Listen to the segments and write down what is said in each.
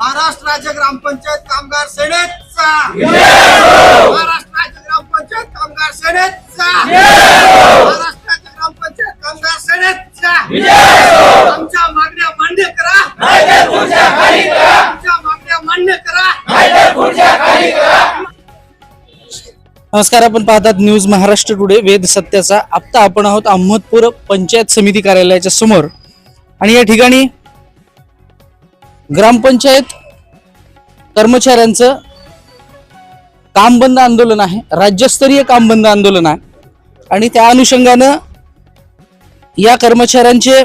महाराष्ट्र राज्य ग्रामपंचायत कामगार सेनेचा. महाराष्ट्र राज्य ग्रामपंचायत कामगार सेनेचा. महाराष्ट्र राज्य ग्रामपंचायत कामगार सेनेचा. आमच्या मागण्या मान्य करा. आमच्या मागण्या मान्य करा. नमस्कार आपण पाहतात न्यूज महाराष्ट्र टुडे वेद सत्याचा. आत्ता आपण आहोत अहमदपूर पंचायत समिती कार्यालयाच्या समोर. आणि या ठिकाणी ग्रामपंचायत कर्मचाऱ्यांचं काम बंद आंदोलन आहे राज्यस्तरीय काम बंद आंदोलन आहे. आणि त्या अनुषंगानं या कर्मचाऱ्यांचे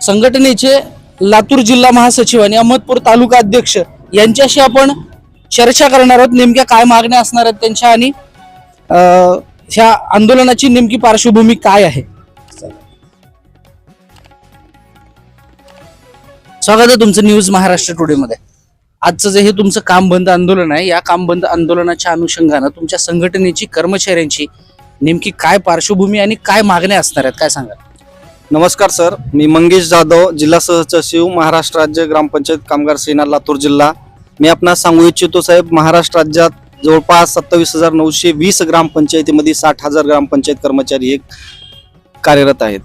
संघटनेचे लातूर जिल्हा महासचिव आणि अहमदपूर तालुका अध्यक्ष यांच्याशी आपण चर्चा करणार आहोत. नेमक्या काय मागण्या असणार आहेत त्यांच्या आणि ह्या आंदोलनाची नेमकी पार्श्वभूमी काय आहे? स्वागत आहे तुमचं न्यूज महाराष्ट्र टुडेमध्ये आजचं जे हे तुमचं काम बंद आंदोलन आहे या काम बंद आंदोलनाच्या अनुषंगानं तुमच्या संघटनेची कर्मचाऱ्यांची नेमकी काय पार्श्वभूमी आणि काय मागण्या असणार आहेत काय सांगा नमस्कार सर. मी मंगेश जाधव जिल्हा सहसचिव महाराष्ट्र राज्य ग्रामपंचायत कामगार सेना लातूर जिल्हा. मी आपणास सांगू इच्छितो साहेब महाराष्ट्र राज्यात जवळपास सत्तावीस हजार नऊशे वीस ग्रामपंचायतीमध्ये साठ हजार ग्रामपंचायत कर्मचारी हे कार्यरत आहेत.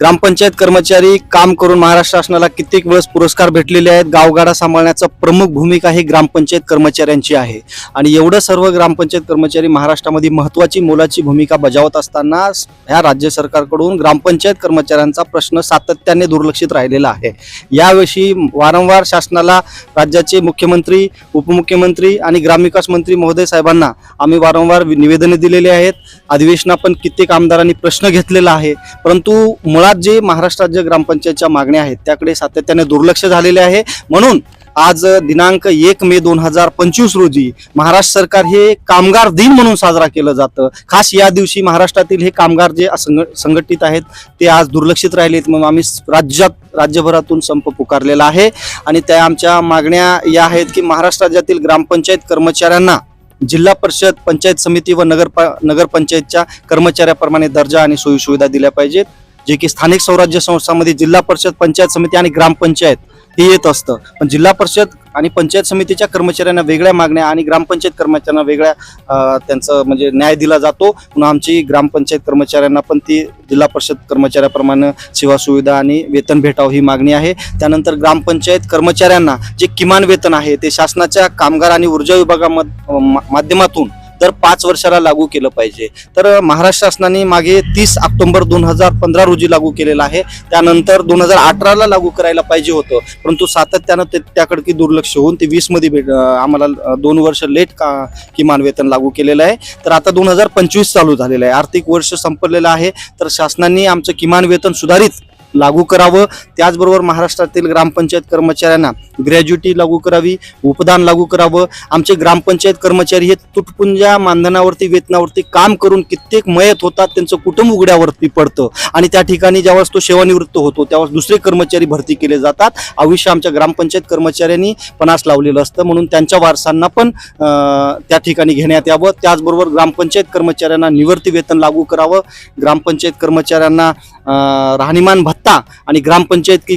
ग्रामपंचायत कर्मचारी काम करून महाराष्ट्र शासनाला कित्येक वेळेस पुरस्कार भेटलेले आहेत. गावगाडा सांभाळण्याचा प्रमुख भूमिका ही ग्रामपंचायत कर्मचाऱ्यांची आहे. आणि एवढं सर्व ग्रामपंचायत कर्मचारी महाराष्ट्रामध्ये महत्वाची मोलाची भूमिका बजावत असताना ह्या राज्य सरकारकडून ग्रामपंचायत कर्मचाऱ्यांचा प्रश्न सातत्याने दुर्लक्षित राहिलेला आहे. याविषयी वारंवार शासनाला राज्याचे मुख्यमंत्री उपमुख्यमंत्री आणि ग्रामविकास मंत्री महोदय साहेबांना आम्ही वारंवार निवेदने दिलेली आहेत. अधिवेशनात पण कित्येक आमदारांनी प्रश्न घेतलेला आहे. परंतु मुळात जे महाराष्ट्र राज्य ग्रामपंचायतच्या मागण्या आहेत त्याकडे सातत्याने दुर्लक्ष झालेले आहे. म्हणून आज दिनांक एक मे दोन हजार पंचवीस रोजी महाराष्ट्र सरकार हे कामगार दिन म्हणून साजरा केलं जातं. खास या दिवशी महाराष्ट्रातील हे कामगार जे संघटित आहेत ते आज दुर्लक्षित राहिलेत म्हणून आम्ही राज्यात राज्यभरातून संप पुकारलेला आहे. आणि त्या आमच्या मागण्या या आहेत की महाराष्ट्र राज्यातील ग्रामपंचायत कर्मचाऱ्यांना जिल्हा परिषद पंचायत समिती व नगर नगरपंचायतच्या कर्मचाऱ्याप्रमाणे दर्जा आणि सोयीसुविधा दिल्या पाहिजेत. जे की स्थानिक स्वराज्य संस्थांमध्ये जिल्हा परिषद पंचायत समिती आणि ग्रामपंचायत हे येत असतं. पण जिल्हा परिषद आणि पंचायत समितीच्या कर्मचाऱ्यांना वेगळ्या मागण्या आणि ग्रामपंचायत कर्मचाऱ्यांना वेगळ्या त्यांचं म्हणजे न्याय दिला जातो. म्हणून आमची ग्रामपंचायत कर्मचाऱ्यांना पण ती जिल्हा परिषद कर्मचाऱ्याप्रमाणे सेवा सुविधा आणि वेतन भेटावं ही मागणी आहे. त्यानंतर ग्रामपंचायत कर्मचाऱ्यांना जे किमान वेतन आहे ते शासनाच्या कामगार आणि ऊर्जा विभागामध्ये मा- माध्यमातून दर पाच वर्षाला लागू केलं पाहिजे. तर महाराष्ट्र शासनाने मागे तीस ऑक्टोबर दोन हजार पंधरा रोजी लागू केलेलं आहे. त्यानंतर दोन हजार अठराला लागू करायला पाहिजे होतं. परंतु सातत्यानं ते त्याकडकी दुर्लक्ष होऊन ते वीसमध्ये भेट आम्हाला दोन वर्ष लेट का किमान वेतन लागू केलेलं आहे. तर आता दोन हजार पंचवीस चालू झालेलं आहे. आर्थिक वर्ष संपलेलं आहे. तर शासनाने आमचं किमान वेतन सुधारित लागू करावं. त्याचबरोबर महाराष्ट्रातील ग्रामपंचायत कर्मचाऱ्यांना ग्रॅज्युटी लागू करावी उपदान लागू करावं. आमचे ग्रामपंचायत कर्मचारी हे तुटपुंजा मानधनावरती वेतनावरती काम करून कित्येक मयत होतात त्यांचं कुटुंब उघड्यावरती पडतं. आणि त्या ठिकाणी ज्यावेळेस तो सेवानिवृत्त होतो त्यावेळेस दुसरे कर्मचारी भरती केले जातात. आयुष्य आमच्या ग्रामपंचायत कर्मचाऱ्यांनी पणास लावलेलं असतं. म्हणून त्यांच्या वारसांना पण त्या ठिकाणी घेण्यात यावं. त्याचबरोबर ग्रामपंचायत कर्मचाऱ्यांना निवृत्ती वेतन लागू करावं. ग्रामपंचायत कर्मचाऱ्यांना राहणीमान भत्ता आणि ग्रामपंचायत की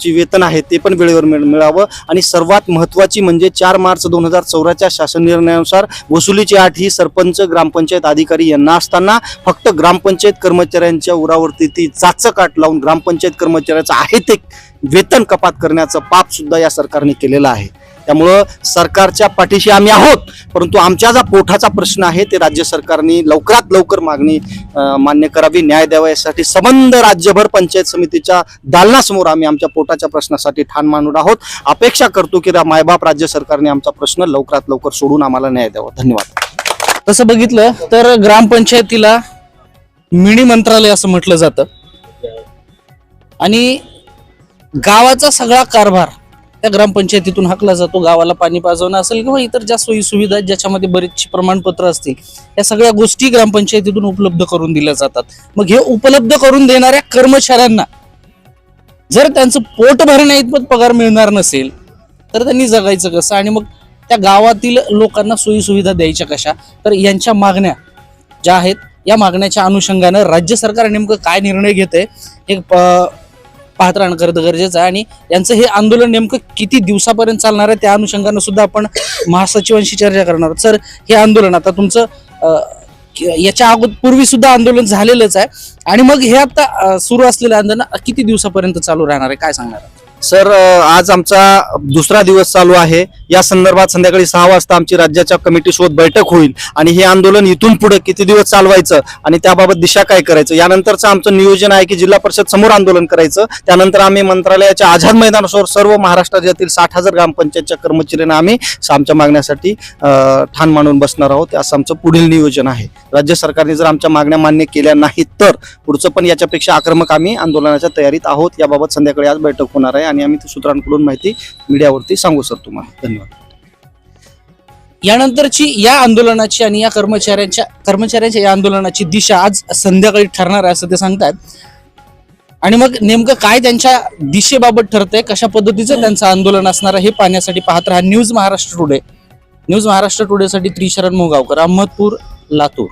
ची वेतन आहे ते पण वेळेवर मिळ- मिळावं. आणि सर्वात महत्त्वाची म्हणजे चार मार्च दोन हजार चौदाच्या शासन निर्णयानुसार वसुलीची आठ ही सरपंच ग्रामपंचायत अधिकारी यांना असताना फक्त ग्रामपंचायत कर्मचाऱ्यांच्या उरावरती ती चाचकाट लावून ग्रामपंचायत कर्मचाऱ्याचं आहे ते वेतन कपात करण्याचं पाप सुद्धा या सरकारने केलेलं आहे. त्यामुळं सरकारच्या पाठीशी आम्ही आहोत. परंतु आमच्या जा पोटाचा प्रश्न आहे ते राज्य सरकारने लवकरात लवकर मागणी मान्य करावी. न्याय द्यावा यासाठी संबंध राज्यभर पंचायत समितीच्या दालनासमोर आम्ही आमच्या पोटाच्या प्रश्नासाठी ठाण मानून आहोत. अपेक्षा करतो की रा- मायबाप राज्य सरकारने आमचा प्रश्न लवकरात लवकर सोडून आम्हाला न्याय द्यावा. धन्यवाद. तसं बघितलं तर ग्रामपंचायतीला मिनी मंत्रालय असं म्हटलं जातं. आणि गावाचा सगळा कारभार त्या ग्रामपंचायतीतून हाकला जातो गावाला पाणी पाजवणं असेल किंवा इतर ज्या सोयी सुविधा ज्याच्यामध्ये बरीचशी प्रमाणपत्र असतील या सगळ्या गोष्टी ग्रामपंचायतीतून उपलब्ध करून दिल्या जातात. मग हे उपलब्ध करून देणाऱ्या कर्मचाऱ्यांना जर त्यांचं पोट भरण्या इतपत पगार मिळणार नसेल तर त्यांनी जगायचं कसं? आणि मग त्या गावातील लोकांना सोयी सुविधा द्यायच्या कशा? तर यांच्या मागण्या ज्या आहेत या मागण्याच्या अनुषंगानं राज्य सरकार नेमकं काय निर्णय घेते हे प- पाहत राहणं करणं गरजेचं आहे. आणि यांचं हे आंदोलन नेमकं किती दिवसापर्यंत चालणार आहे त्या अनुषंगानं सुद्धा आपण महासचिवांशी चर्चा करणार आहोत. सर हे आंदोलन आता तुमचं याच्या अगोदर पूर्वी सुद्धा आंदोलन झालेलंच आहे. आणि मग हे आता सुरू असलेलं आंदोलन किती दिवसापर्यंत चालू राहणार आहे? काय सांगणार? आहे? सर आज आमचा दुसरा दिवस चालू आहे. या संदर्भात संध्याकाळी सहा वाजता आमची राज्याच्या कमिटी सोबत बैठक होईल आणि हे आंदोलन इथून पुढे किती दिवस चालवायचं आणि त्याबाबत दिशा काय करायचं यानंतरचं आमचं नियोजन आहे की जिल्हा परिषद समोर आंदोलन करायचं. त्यानंतर आम्ही मंत्रालयाच्या आझाद मैदानासमोर सर्व महाराष्ट्र राज्यातील साठ हजार ग्रामपंचायतच्या कर्मचाऱ्यांना आम्ही आमच्या मागण्यासाठी ठाण मांडून बसणार आहोत. असं आमचं पुढील नियोजन आहे. राज्य सरकारने जर आमच्या मागण्या मान्य केल्या नाहीत तर पुढचं पण याच्यापेक्षा आक्रमक आम्ही आंदोलनाच्या तयारीत आहोत. याबाबत संध्याकाळी आज बैठक होणार आहे आणि आम्ही सूत्रांकडून माहिती मीडियावरती सांगू सर तुम्हाला. धन्यवाद. यानंतरची या आंदोलनाची आणि या कर्मचाऱ्यांच्या कर्मचाऱ्यांच्या या आंदोलनाची दिशा आज संध्याकाळी ठरणार आहे असं ते सांगतात आणि मग नेमकं काय त्यांच्या दिशेबाबत ठरतंय कशा पद्धतीचं त्यांचं आंदोलन असणार हे पाहण्यासाठी पाहत राहा news Maharashtra today. News Maharashtra टुडेसाठी Trisharan Mogavkar Ahmedpur Latur.